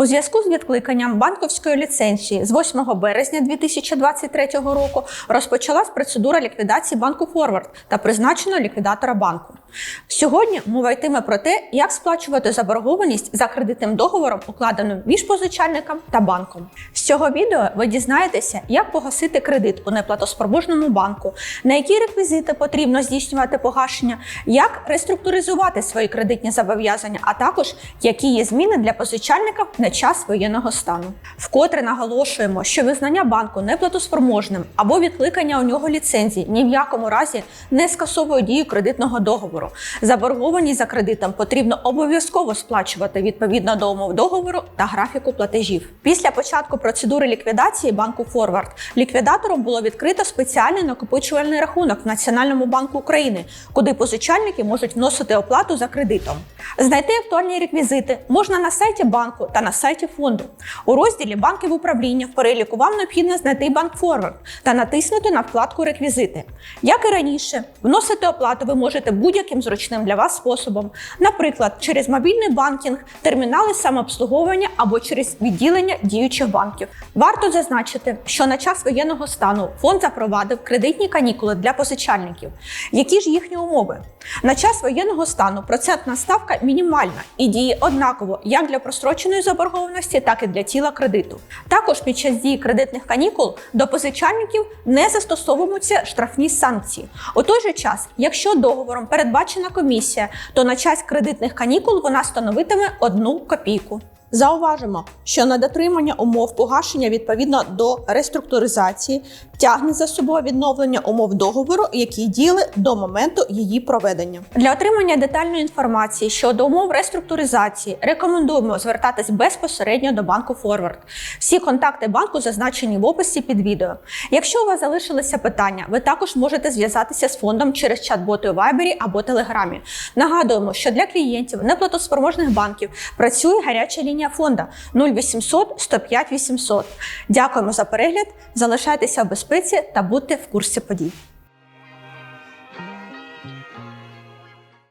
У зв'язку з відкликанням банківської ліцензії з 8 березня 2023 року розпочалась процедура ліквідації банку Форвард та призначено ліквідатора банку. Сьогодні мова йтиме про те, як сплачувати заборгованість за кредитним договором, укладеним між позичальником та банком. З цього відео ви дізнаєтеся, як погасити кредит у неплатоспроможному банку, на які реквізити потрібно здійснювати погашення, як реструктуризувати свої кредитні зобов'язання, а також які є зміни для позичальника на час воєнного стану. Вкотре наголошуємо, що визнання банку неплатоспроможним або відкликання у нього ліцензії ні в якому разі не скасовує дію кредитного договору. Заборгованість за кредитом потрібно обов'язково сплачувати відповідно до умов договору та графіку платежів. Після початку процедури ліквідації банку Форвард ліквідатором було відкрито спеціальний накопичувальний рахунок в Національному банку України, куди позичальники можуть вносити оплату за кредитом. Знайти актуальні реквізити можна на сайті банку та на сайті фонду. У розділі Банки в управління в переліку вам необхідно знайти банк Форвард та натиснути на вкладку Реквізити. Як і раніше, вносити оплату ви можете будь-яким зручним для вас способом, наприклад, через мобільний банкінг, термінали самообслуговування або через відділення діючих банків. Варто зазначити, що на час воєнного стану фонд запровадив кредитні канікули для позичальників. Які ж їхні умови? На час воєнного стану процентна ставка мінімальна і діє однаково як для простроченої заборгованості, так і для тіла кредиту. Також під час дії кредитних канікул до позичальників не застосовуються штрафні санкції. У той же час, якщо договором передбачена комісія, то на час кредитних канікул вона становитиме одну копійку. Зауважимо, що на дотримання умов погашення відповідно до реструктуризації тягне за собою відновлення умов договору, які діяли до моменту її проведення. Для отримання детальної інформації щодо умов реструктуризації рекомендуємо звертатись безпосередньо до банку Форвард. Всі контакти банку зазначені в описі під відео. Якщо у вас залишилися питання, ви також можете зв'язатися з фондом через чат-боти у Viber або Телеграмі. Нагадуємо, що для клієнтів неплатоспроможних банків працює гаряча лінія фонда 0800 105 800. Дякуємо за перегляд. Залишайтеся в безпеці та будьте в курсі подій.